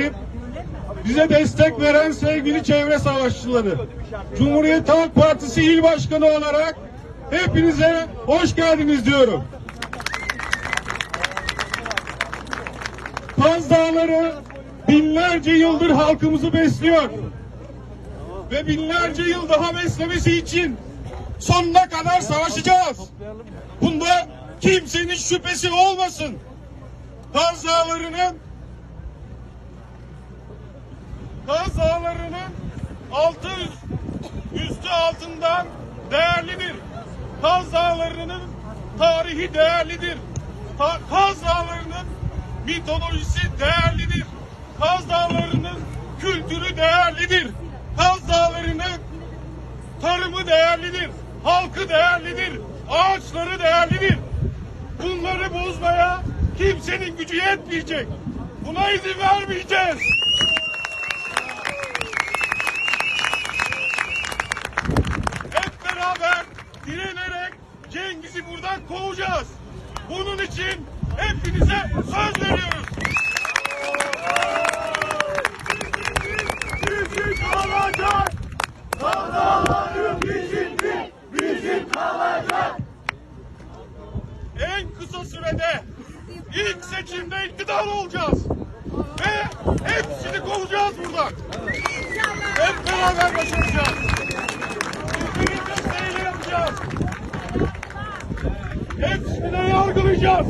gelip bize destek veren sevgili çevre savaşçıları. Cumhuriyet Halk Partisi İl Başkanı olarak hepinize hoş geldiniz diyorum. Kaz Dağları binlerce yıldır halkımızı besliyor. Ve binlerce yıl daha beslemesi için sonuna kadar savaşacağız. Bunda kimsenin şüphesi olmasın. Kaz Dağları'nın Kaz Dağları'nın altı üstü altından değerlidir. Kaz Dağları'nın tarihi değerlidir. Ta- Kaz Dağları'nın mitolojisi değerlidir. Kaz Dağları'nın kültürü değerlidir. Kaz Dağları'nın tarımı değerlidir. Halkı değerlidir. Ağaçları değerlidir. Bunları bozmaya kimsenin gücü yetmeyecek. Buna izin vermeyeceğiz. Direnerek Cengiz'i buradan kovacağız. Bunun için hepinize söz veriyoruz. Bizim kalacak. Dağların bizimdir. Bizim kalacak. En kısa sürede ilk seçimde iktidar olacağız. Ve hepsini Hepsini yargılayacağız.